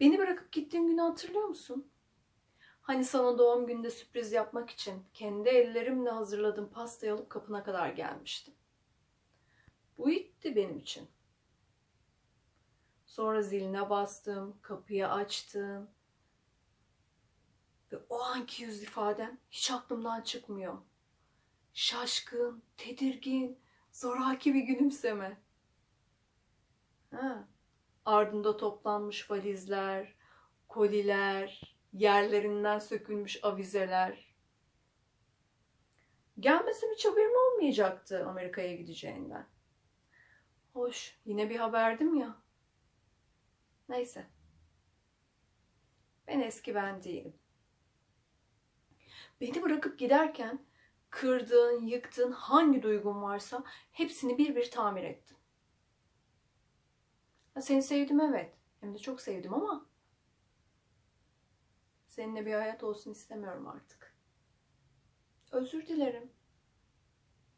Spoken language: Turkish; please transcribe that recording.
Beni bırakıp gittiğin günü hatırlıyor musun? Hani sana doğum günde sürpriz yapmak için kendi ellerimle hazırladığım pastayı alıp kapına kadar gelmiştim. Bu ilkti benim için. Sonra ziline bastım, kapıyı açtım. Ve o anki yüz ifadem hiç aklımdan çıkmıyor. Şaşkın, tedirgin, zoraki bir gülümseme. Ardında toplanmış valizler, koliler, yerlerinden sökülmüş avizeler. Gelmesem hiç haberim olmayacaktı Amerika'ya gideceğinden. Hoş, yine bir haberdim ya. Neyse. Ben eski ben değilim. Beni bırakıp giderken kırdığın, yıktığın hangi duygun varsa hepsini bir bir tamir ettim. Ha, seni sevdim evet. Hem de çok sevdim ama seninle bir hayat olsun istemiyorum artık. Özür dilerim.